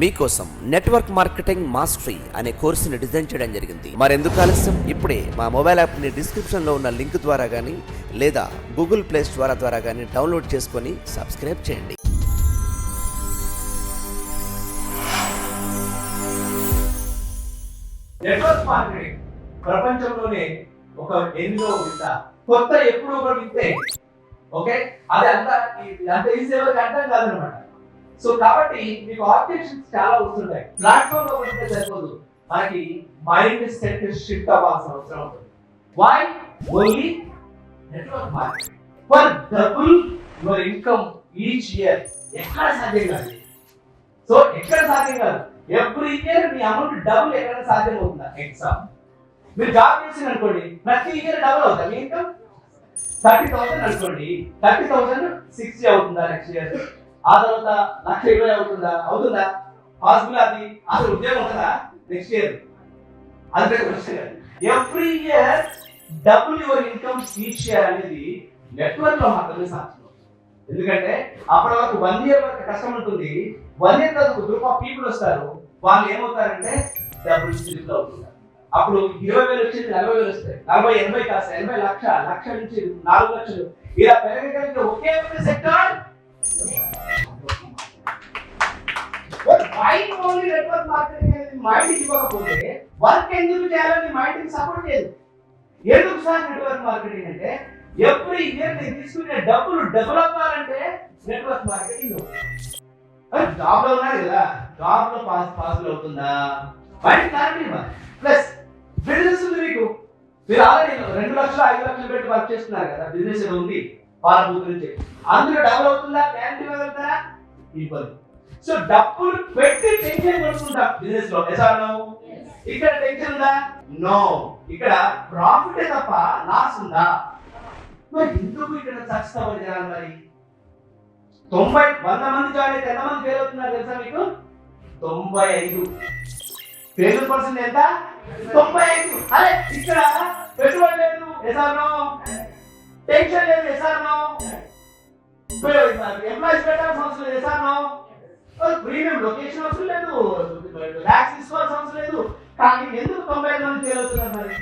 మీకోసం network marketing mastery అనే కోర్సుని design చేయడం జరిగింది. మరెందుకు ఆలస్యం? ఇప్పుడే మా మొబైల్ యాప్ని డిస్క్రిప్షన్లో ఉన్న లింక్ ద్వారా కానీ లేదా గూగుల్ ప్లే స్టోర్ ద్వారా కానీ డౌన్లోడ్ చేసుకొని సబ్స్క్రైబ్ చేయండి. నెట్వర్క్ మార్కెటింగ్ ప్రపంచంలోనే ఒక ఎన్నో వింత. కొత్త ఎప్పుడో ఒక వింతే. ఓకే? అది అంత అంత ఈజీ ఎవరికి అర్థం కాదనమాట. సో కాబట్టి మీకు ఆబ్జెక్షన్స్ చాలా వస్తుంటాయి. ప్లాట్ఫామ్లో ఉంటే సరిపోదు. మనకి మైండ్ సెట్ షిఫ్ట్ అవ్వాల్సిన అవసరం ఉంటుంది. Why only network marketing for double your income each year ఎక్కడ సాధ్యం కాదు. సో ఎక్కడ సాధ్యం కాదు. ఎవ్రీ ఇయర్ మీ అమౌంట్ డబుల్ ఎక్కడ సాధ్యం అవుతుందా? ఎగ్జామ్ మీరు జాబ్ చేసిన అనుకోండి ప్రతి ఇయర్ డబుల్ అవుతా మీ ఇన్కమ్ థర్టీ థౌసండ్ అనుకోండి. థర్టీ థౌసండ్ సిక్స్టీ అవుతుందా నెక్స్ట్ ఇయర్ ఆ తర్వాత లక్ష ఇరవై అవుతుందా? అవుతుందా? పాసిబుల్ అది? అసలు ఉద్యోగం ఉంటుందా? నెక్స్ట్ ఇయర్ అంతే every year double your income each year అనేది నెట్వర్క్లో మాత్రమే సాధ్యం. ఎందుకంటే అప్పటి వరకు వన్ ఇయర్ వరకు కష్టం ఉంటుంది. వన్ ఇయర్ తర్వాత గ్రూప్ ఆఫ్ పీపుల్ వస్తారు. వాళ్ళు ఏమవుతారంటే డబుల్ స్టిల్ అవుతున్నారు అప్పుడు ఇరవై వేలు వచ్చింది నలభై వేలు వస్తాయి. నలభై ఎనభై కాస్త ఎనభై లక్ష లక్ష నుంచి నాలుగు లక్షలు. ఇలా పెరగడానికి ఒకే ఒక sector mind only network marketing అనేది మైండ్ ఇవ్వకపోతే వర్క్ ఎందుకు చేయాలని మైండ్ సపోర్ట్ చేయదు ఎందుకు సార్ నెట్వర్క్ మార్కెటింగ్ అంటే ఎవ్రీ ఇయర్ నేను తీసుకునే డబ్బులు డెవలప్ అవ్వాలంటే నెట్వర్క్ మార్కెటింగ్ జాబ్లో ఉన్నారు కదా జాబ్లో పాస్ పాస్ అవుతుందా? మైండ్ క్లారిటీ ప్లస్ బిజినెస్ ఉంది మీకు. మీరు ఆల్రెడీ రెండు లక్షలు ఐదు లక్షలు పెట్టి వర్క్ చేస్తున్నారు కదా బిజినెస్ ఏదో ఉంది బుక్ నుంచి అందులో డెవలప్ అవుతుందా? గ్యారంటీ ఇవ్వగలుగుతారా ఇవ్వదు సో డబ్బులు పెట్టి టెన్షన్ కొనుక్కుంటాం బిజినెస్లో. ఎసాను ఇక్కడ టెన్షన్ ఉందా? నో ఇక్కడ ప్రాఫిట్ తప్ప లాస్ ఉందా? మరి ఎందుకు ఇక్కడ జనాలు మరి? తొంభై వంద మంది జాయిన్ అయితే ఎంతమంది ఫెయిల్ అవుతున్నారు తెలుసా మీకు? తొంభై ఐదు. ఫెయిల్ పర్సెంట్ ఎంత? తొంభై ఐదు. అరే ఇక్కడ పెట్టుబడి లేదు. ఎసాను టెన్షన్ లేదు. ఎసాను ఎంప్లాయీస్ పెట్టాల్సిన అవసరం లేదు ఎసాను ప్రీమియం లొకేషన్ అవసరం లేదు. ట్యాక్స్ తీసుకోవాల్సిన అవసరం లేదు. కానీ ఎందుకు తొంభై ఐదు మంది ఫెయిల్ మరి?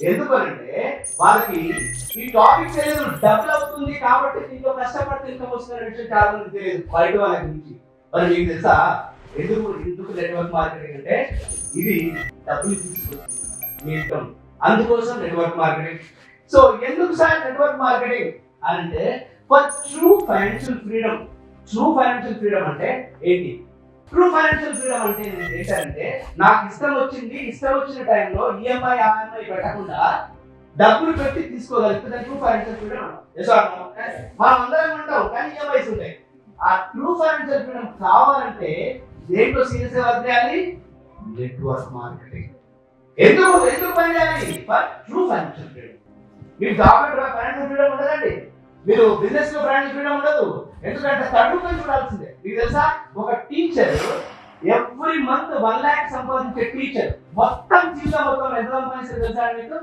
ఎందుకంటే వాళ్ళకి ఈ టాపిక్ తెలియదు డబ్బులు అవుతుంది కాబట్టి దీంట్లో కష్టపడితే ఇన్కమ్ వస్తున్న విషయం చాలా మంది తెలియదు. బయట వాళ్ళ గురించి మరి మీకు తెలుసా? ఎందుకు ఎందుకు నెట్వర్క్ మార్కెటింగ్ అంటే ఇది డబ్బులు తీసుకొస్తుంది ఇన్కమ్ అందుకోసం నెట్వర్క్ మార్కెటింగ్ సో ఎందుకు సార్ నెట్వర్క్ మార్కెటింగ్ అంటే for true financial freedom true financial freedom అంటే ఏంటి? ట్రూ ఫైనాన్షియల్ ఫ్రీడమ్ అంటే ఏంటంటే నాకు ఇష్టం వచ్చింది ఇష్టం వచ్చిన టైంలో ఈఎంఐ ఆర్ఎంఐ పెట్టకుండా డబ్బులు పెట్టి తీసుకోగలిగితే ట్రూ ఫైనాన్షియల్ ఫ్రీడమ్ మనం అందరం ఉంటాం కానీ ఈఎంఐస్ ఉంటాయి. ఆ ట్రూ ఫైనాన్షియల్ ఫ్రీడమ్ కావాలంటే దేంట్లో సీరియస్ వర్క్ చేయాలి? నెట్వర్క్ మార్కెటింగ్ ఎందుకు ఎందుకు పని చేయాలి? ట్రూ ఫైనాన్షియల్ ఫ్రీడమ్ మీకు జాబ్ ఫైనాన్షియల్ ఫ్రీడమ్ ఉండదండి. మీరు బిజినెస్లో బ్రాండ్ ఫ్రీడమ్ ఉండదు. ఎందుకంటే తడుకొని చూడాల్సిందే. మీకు తెలుసా? ఒక teacher every month one lakh సంపాదించే టీచర్ మొత్తం జీవితం మొత్తం ఎంత సంపాదిస్తారు తెలుసా మీకు?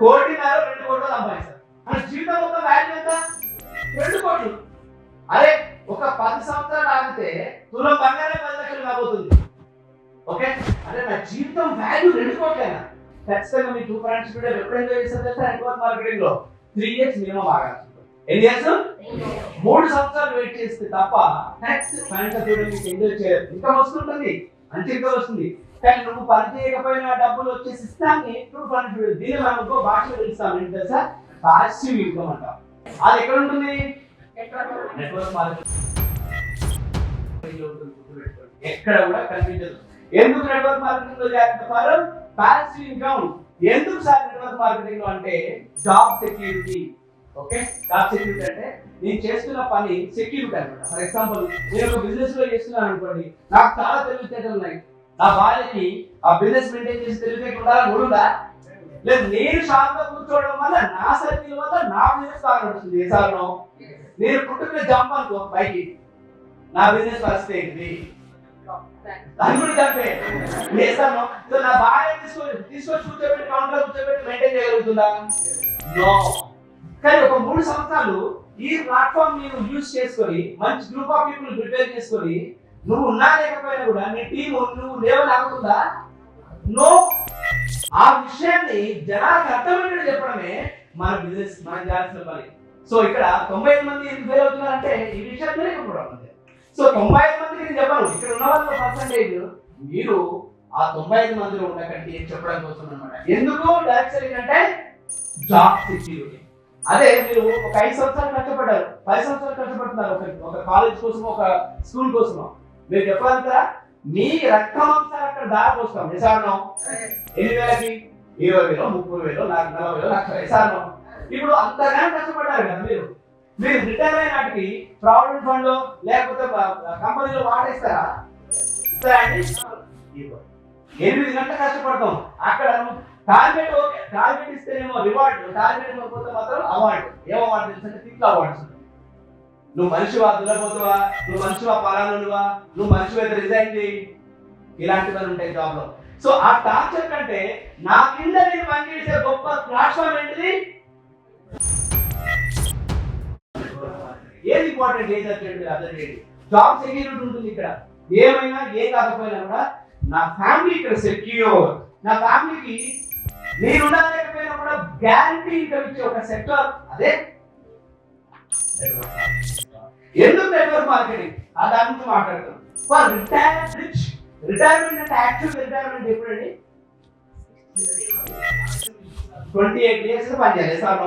కోటిన్నర రెండు కోట్లు సంపాదిస్తారు అంటే జీవితం మొత్తం వాల్యూ ఎంత? రెండు కోట్లు. అరే ఒక పది సంవత్సరాలు ఆగితే తులం బంగారం పది లక్షలు కాబోతుంది. ఓకే? అదే నా జీవితం వాల్యూ రెండు కోట్లైనా ఖచ్చితంగా మీ టూ ఫ్రెండ్స్ కూడా ఎప్పుడు ఎంజాయ్ చేస్తారు తెలుసా? నెట్వర్క్ మార్కెటింగ్లో. త్రీ ఇయర్స్ మినిమం ఆగాలి ఎన్ని ఇయర్స్ మూడు సంవత్సరాలు వెయిట్ చేస్తే తప్ప నెక్స్ట్ ఫైనాన్షియల్ మీకు ఎంజాయ్ చేయాలి ఇంకా వస్తుంటుంది మంచి ఇంకా వస్తుంది. కానీ నువ్వు పని చేయకపోయినా డబ్బులు వచ్చేసి ఇస్తాన్ని ట్రూ ఫైనాన్షియల్ దీని మనం ఇంకో భాషలో పిలుస్తాం. ఏంటి తెలుసా? పాసివ్ ఇన్కమ్ అంటాం. అది ఎక్కడ ఉంటుంది? నెట్వర్క్ మార్కెటింగ్ ఎక్కడ కూడా కనిపించదు. ఎందుకు నెట్వర్క్ మార్కెటింగ్లో చేస్తారు పాసివ్ ఇన్కమ్ ఎందుకు సార్ నెట్వర్క్ మార్కెటింగ్లో అంటే job security okay job security అంటే నేను చేస్తున్న పని సెక్యూరిటీ అనమాట. ఫర్ ఎగ్జాంపుల్ నేను ఒక బిజినెస్లో చేస్తున్నాను అనుకోండి నాకు చాలా తెలివితేటలు ఉన్నాయి. నా భార్యకి ఆ బిజినెస్ మెయింటైన్ చేసి తెలివితేటలు ఉండాలని ఉందా? లేదు నేను షాప్లో కూర్చోవడం వల్ల నా సర్కిల్ వల్ల నా బిజినెస్ బాగా నడుస్తుంది. ఏ సార్నో నేను పుట్టుకునే జంప్ అనుకో పైకి నా బిజినెస్ పరిస్థితి ఏంటి అది కూడా చేస్తాను సో నా భార్య తీసుకొని తీసుకొచ్చి కూర్చోబెట్టి కౌంటర్ కూర్చోబెట్టి మెయింటైన్ చేయగలుగుతుందా? నో కానీ ఒక మూడు సంవత్సరాలు ఈ ప్లాట్ఫామ్ నేను యూజ్ చేసుకొని మంచి గ్రూప్ ఆఫ్ పీపుల్ ప్రిపేర్ చేసుకొని నువ్వు ఉన్నా లేకపోయినా కూడా నీ టీం నువ్వు లేవని ఆగుతుందా నో ఆ విషయాన్ని జనాలకు అర్థమైనట్టు చెప్పడమే మన బిజినెస్ మనం చేయాల్సిన పని. సో ఇక్కడ తొంభై ఐదు మంది ఎందుకు ఫెయిల్ అవుతున్నారంటే ఈ విషయాన్ని తెలియకపోవడం అంతే సో తొంభై ఐదు మందికి నేను చెప్పను. ఇక్కడ ఉన్న వాళ్ళ పర్సంటేజ్ మీరు ఆ తొంభై ఐదు మందిలో ఉండకండి అని చెప్పడం కోసం అనమాట ఎందుకు? డైరెక్ట్ అంటే జాబ్ సెక్యూరిటీ అదే మీరు ఒక ఐదు సంవత్సరాలు కష్టపడ్డారు పది సంవత్సరాలు కష్టపడుతున్నారు ఒక ఒక కాలేజ్ కోసం ఒక స్కూల్ కోసం మీరు చెప్పాలంటారా? మీ రక్తమాంసాలు అక్కడ దారిపోస్తాం నిసారణం ఎన్ని వేలకి? ఇరవై వేలు ముప్పై వేలు నాకు నలభై వేలు లక్ష నిసారణం ఇప్పుడు అంతగానో కష్టపడ్డారు కదా మీరు. మీరు రిటైర్ అయిన నాటికి ప్రావిడెంట్ ఫండ్ లేకపోతే కంపెనీలో వాడేస్తారా? ఎనిమిది గంటలు కష్టపడతాం. అక్కడ టార్గెట్ ఓకే టార్గెట్ ఇస్తేనేమో రివార్డ్ టార్గెట్ ఇవ్వకపోతే మాత్రం అవార్డు ఏం అవార్డు తెలుసంటే తిట్లు అవార్డ్స్ నువ్వు మనిషివా దులపోతువా నువ్వు మనిషివా పరానువా నువ్వు మనిషివా రిజైన్ చేయి. ఇలాంటివన్నీ ఉంటాయి జాబ్లో. సో ఆ టార్చర్ కంటే నా కింద నేను పనిచేసే గొప్ప ప్లాట్ఫామ్ ఏంటిది? ఏది ఇంపార్టెంట్ ఏది అర్జెంట్? అర్థం చేయండి. జాబ్ సెక్యూరిటీ ఉంటుంది ఇక్కడ. ఏమైనా ఏం కాకపోయినా కూడా నా ఫ్యామిలీ ఇక్కడ సెక్యూర్ నా ఫ్యామిలీకి మీరున్నా లేకపోయినా కూడా గ్యారంటీ ఇన్కమ్ ఇచ్చే ఒక సెక్టర్ అదే ఎందుకు నెట్వర్క్ మార్కెటింగ్ ఆ దాని గురించి మాట్లాడతాం. ఫర్ రిటైర్ రిచ్ రిటైర్మెంట్ అంటే యాక్చువల్ రిటైర్మెంట్ ఎప్పుడండి? ట్వంటీ ఎయిట్ ఇయర్స్ పనిచేయాలి సార్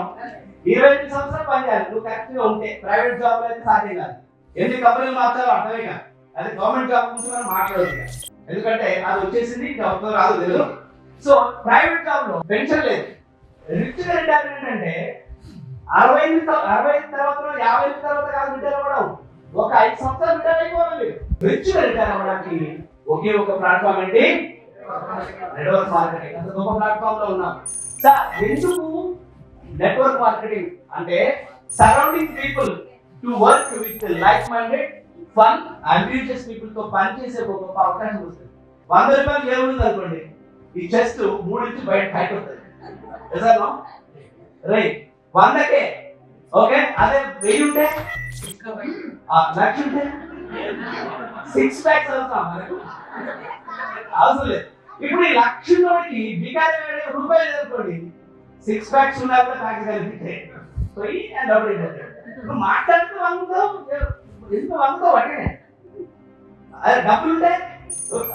ఇరవై ఎనిమిది సంవత్సరాలు పనిచేయాలి. నువ్వు కరెక్ట్గా ఉంటే ప్రైవేట్ జాబ్ అయితే సాధ్యం కాదు. ఎన్ని కంపెనీలు మార్చాలో అర్థమే కాదు. అది గవర్నమెంట్ జాబ్ గురించి మనం మాట్లాడదు ఎందుకంటే అది వచ్చేసింది ఇంకా రాదు తెలియదు సో ప్రైవేట్ జాబ్లో పెన్షన్ లేదు. రిచ్ రిటైర్మెంట్ అంటే అరవై ఐదు అరవై ఐదు తర్వాత యాభై ఐదు తర్వాత కాదు రిటైర్ అవ్వడం ఒక ఐదు సంవత్సరాలు రిటైర్ అయిపోవాలి రిచ్ రిటైర్ అవ్వడానికి ఒకే ఒక ప్లాట్ఫామ్ ఏంటి? నెట్వర్క్ మార్కెటింగ్ అంత గొప్ప ప్లాట్ఫామ్లో ఉన్నాం. సార్ ఎందుకు నెట్వర్క్ మార్కెటింగ్ అంటే surrounding people to work with like minded fun ambitious పీపుల్తో పనిచేసే ఒక గొప్ప అవకాశం వస్తుంది. వంద రూపాయలు ఏముంది అనుకోండి. ఈ చెస్ట్ మూడు నుంచి బయట బయట వస్తుంది రైట్ వందకే. ఓకే అదే వెయ్యి ఉంటే? లక్ష ఉంటే? సిక్స్ ప్యాక్స్ అవుతాం మనకు. అవసరం లేదు. ఇప్పుడు ఈ లక్షలోకి బికారి రూపాయలు అనుకోండి సిక్స్ ప్యాక్స్ ఉన్నా కూడా నాకు కనిపిస్తే పోయి డబ్బులు ఇవ్వలేదు ఇప్పుడు మాట్లాడుతూ వంగుతావు ఎంత వంగుతావు అంటే అదే డబ్బులు ఉంటే?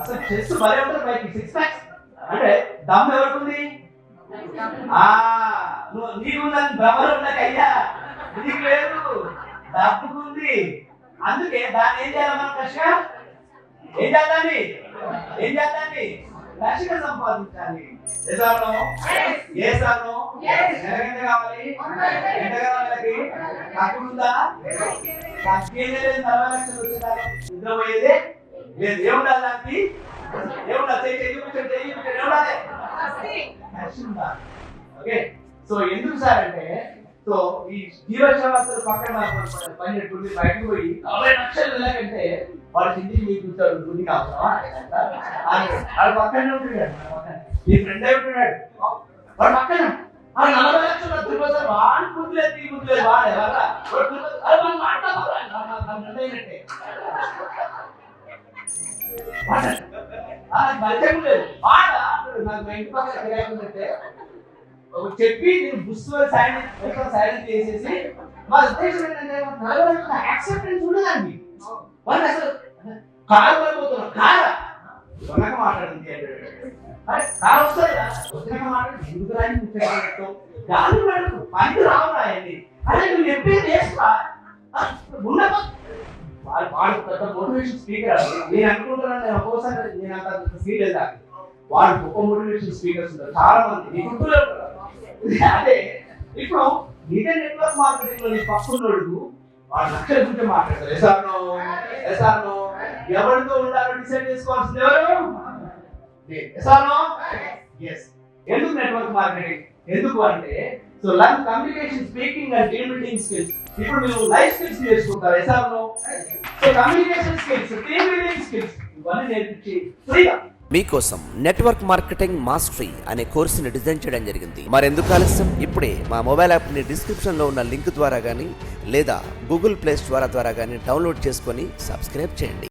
అసలు చెస్ భలే ఉంటుంది పైకి. సిక్స్ ప్యాక్స్ అంటే దమ్ ఎవరికి ఆ నువ్వు నీకుందని భ్రమలు ఉండక అయ్యా. నీకు లేదు డబ్బుకుంది అందుకే దాన్ని ఏం చేయాలి మనం కష్టంగా ఏం చేద్దాన్ని ఏం చేద్దాన్ని కష్టంగా సంపాదించాలి. చేసాను చేసాను ఎంత కావాలి. ఎంత కావాలి కాకుండా తగ్గేది నలభై లక్షలు వచ్చేదాకా నిద్రపోయేది లేదు. ఏముండాలి దానికి? ఏముండాలి చేయి చేయి చూపించండి చేయి చూపించండి ఏముండాలి క్యాష్ ఉండాలి ఓకే సో ఎందుకు సార్ అంటే సో ఈ జీవశాస్త్ర పక్కన పని బయటకు పోయి నలభై లక్షలు వెళ్ళకంటే వాడి ఇంటికి మీకు కూర్చోడు గుడి కావాలా వాడు పక్కనే ఉంటున్నాడు. మీ ఫ్రెండ్ అయి ఉంటున్నాడు వాడు పక్కన ఆ నలభై లక్షలు వాడి తీ వాడే వాడు తిరుపతి- మాట్లాడాలి నా ఫ్రెండ్ అయినట్టే చెప్పి నేను బుస్సు సైలెంట్ చేసేసి మా ఉద్దేశం ఏంటంటే యాక్సెప్టెన్స్ ఉండదండి. వాళ్ళు అసలు కారు వెళ్ళిపోతున్నారు కారా? వెనక మాట్లాడింది కారు వస్తుంది వచ్చినాక మాట్లాడి. ఎందుకు రాని ముఖ్యం గాలి పడదు. పనికి రావు రాయండి అరే నువ్వు చెప్పేది వేస్తా ఉన్న వాళ్ళు వాడు పెద్ద మోటివేషన్ స్పీకర్ నేను అనుకుంటున్నాను నేను ఒక్కోసారి నేను అంత ఫీల్ అవుతా వాళ్ళు గొప్ప మోటివేషన్ స్పీకర్స్ ఉంటారు. చాలా మంది. నీ అదే ఇప్పుడు ఇదే నెట్వర్క్ మార్కెటింగ్లో నీ పక్కన్నోడు వాడు లక్షల గురించి మాట్లాడతారు ఎసార్నో ఎసార్నో ఎవరితో ఉండాలో డిసైడ్ చేసుకోవాల్సింది ఎవరు? ఎసార్నో ఎస్ ఎందుకు నెట్వర్క్ మార్కెటింగ్ ఎందుకు అంటే so learn communication speaking and team building skills ఇప్పుడు మీరు లైఫ్ స్కిల్స్ నేర్చుకుంటారు. Yes or no so communication skills team building skills ఇవన్నీ నేర్పించి ఫ్రీగా మీకోసం నెట్వర్క్ మార్కెటింగ్ మాస్టరీ అనే కోర్సుని డిజైన్ చేయడం జరిగింది. మరెందుకు ఆలస్యం? ఇప్పుడే మా మొబైల్ యాప్ని డిస్క్రిప్షన్లో ఉన్న లింక్ ద్వారా కానీ లేదా గూగుల్ ప్లే స్టోర్ ద్వారా కానీ డౌన్లోడ్ చేసుకొని సబ్స్క్రైబ్ చేయండి.